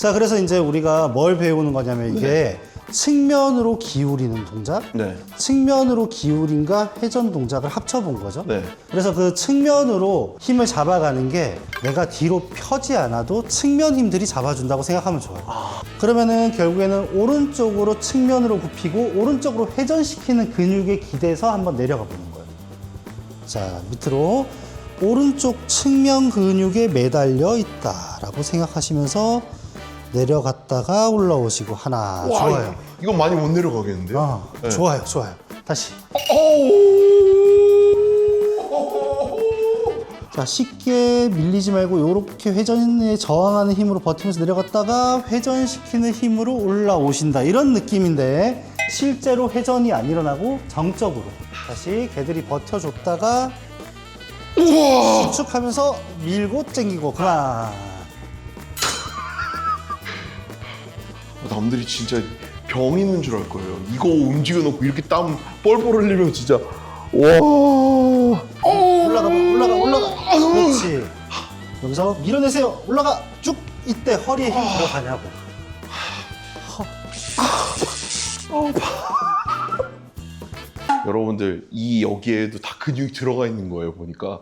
자, 그래서 이제 우리가 뭘 배우는 거냐면 이게 측면으로 기울이는 동작, 네. 측면으로 기울임과 회전 동작을 합쳐본 거죠. 네. 그래서 그 측면으로 힘을 잡아가는 게 내가 뒤로 펴지 않아도 측면 힘들이 잡아준다고 생각하면 좋아요. 그러면은 결국에는 오른쪽으로 측면으로 굽히고 오른쪽으로 회전시키는 근육에 기대서 한번 내려가 보는 거예요. 자, 밑으로 오른쪽 측면 근육에 매달려 있다라고 생각하시면서 내려갔다가 올라오시고 하나 좋아요. 이거 많이 못 내려가겠는데요? 어, 네. 좋아요, 좋아요. 다시. 자, 쉽게 밀리지 말고 이렇게 회전에 저항하는 힘으로 버티면서 내려갔다가 회전시키는 힘으로 올라오신다. 이런 느낌인데 실제로 회전이 안 일어나고 정적으로 다시 개들이 버텨줬다가 수축하면서 밀고 땡기고 그만. 남들이 진짜 병 있는 줄 알 거예요. 이거 움직여 놓고 이렇게 땀 뻘뻘 흘리면 진짜 와. 올라가 봐, 올라가, 올라가. 그렇지. 여기서 밀어내세요. 올라가. 쭉. 이때 허리에 힘 들어가냐고. 여러분들 이 여기에도 다 근육이 들어가 있는 거예요 보니까